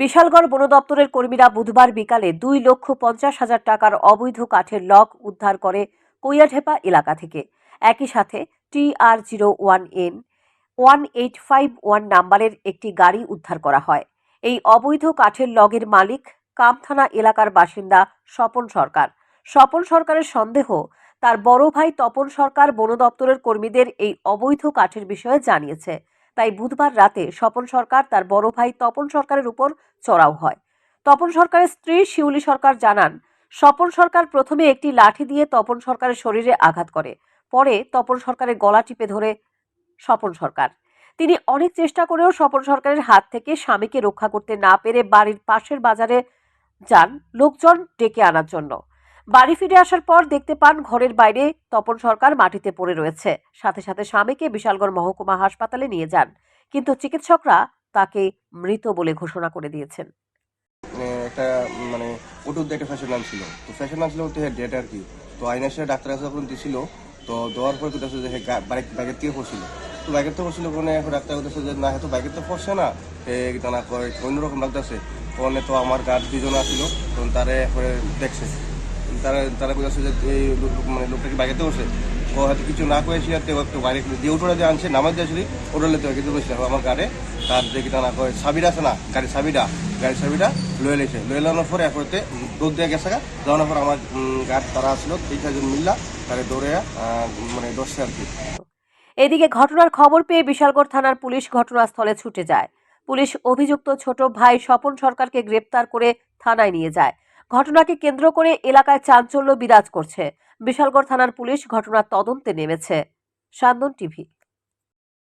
বিশালগড় বন দপ্তরের কর্মীরা বুধবার বিকালে দুই লক্ষ পঞ্চাশ হাজার টাকার অবৈধ কাঠের লক উদ্ধার করে কৈয়াঢেপা এলাকা থেকে। একই সাথে T R zero one N, one eight five one নাম্বারের একটি গাড়ি উদ্ধার করা হয়। এই অবৈধ কাঠের লগের মালিক কামথানা এলাকার বাসিন্দা স্বপন সরকার। স্বপন সরকারের সন্দেহ, তার বড় ভাই তপন সরকার বন দপ্তরের কর্মীদের এই অবৈধ কাঠের বিষয়ে জানিয়েছে। তাই বুধবার রাতে স্বপন সরকার তার বড় ভাই তপন সরকারের উপর চড়াও হয়। তপন সরকারের স্ত্রী শিউলি সরকার জানান, স্বপন সরকার প্রথমে একটি লাঠি দিয়ে তপন সরকারের শরীরে আঘাত করে, পরে তপন সরকারের গলা টিপে ধরে স্বপন সরকার। তিনি অনেক চেষ্টা করেও স্বপন সরকারের হাত থেকে স্বামীকে রক্ষা করতে না পেরে বাড়ির পাশের বাজারে যান, লোকজন ডেকে আনার জন্য। বাড়ি ফিরে আসার পর দেখতে পান ঘরের বাইরে তপন সরকার মাটিতে পড়ে রয়েছে। সাথে সাথে স্বামীকে বিশালগড় মহকুমা হাসপাতালে নিয়ে যান। কিন্তু চিকিৎসকরা তাকে মৃত বলে ঘোষণা করে দিয়েছেন। মানে একটা মানে ওটুর একটা ফ্যাশন নাম ছিল। তো ফ্যাশন নাম ছিল হচ্ছে ডেট আর কি। তো আইন এসে ডাক্তার কাছে যখন দিছিল, তো দেওয়ার পর কোথাও যে বাইক বাইকের থেকে পড়ছিল। তো বাইকের থেকে পড়ছিল কোনে এখন ডাক্তার কোথাও যে, না হয়তো বাইকের তো পড়ছে না। এ না কয়, অন্যরকম লাগতেছে। কোনে তো আমার গার্ড দুজন আসছিল তখন তারে দেখছে। তারা তারা বলেছে যে এই মানে লোকটা কি বাইকেতে বসে? ও হয়তো কিছু না করে সে একটু বাইরে যে উঠোটা যে আনছে, নামাজ দিয়েছিলি ওটা লেতে কিন্তু বসে আমার গাড়ে, তার দেখি তা না কয় সাবিরা আছে না গাড়ির সাবিটা গাড়ির সাবিটা লয়ে লেছে। লয়ে লানোর পরে এরপরে দৌড় দিয়ে গেছে গা। যাওয়ার পর আমার গাড় তারা আসলো, তিন চারজন মিল্লা তারে দৌড়ে মানে দশটা আর কি। এদিকে ঘটনার খবর পেয়ে বিশালগড় থানার পুলিশ ঘটনাস্থলে ছুটে যায়। পুলিশ অভিযুক্ত ছোট ভাই স্বপন সরকারকে গ্রেপ্তার করে থানায় নিয়ে যায়। ঘটনাকে কেন্দ্র করে এলাকায় চাঞ্চল্য বিরাজ করছে। বিশালগড় থানার পুলিশ ঘটনার তদন্তে নেমেছে। সান্দন টিভি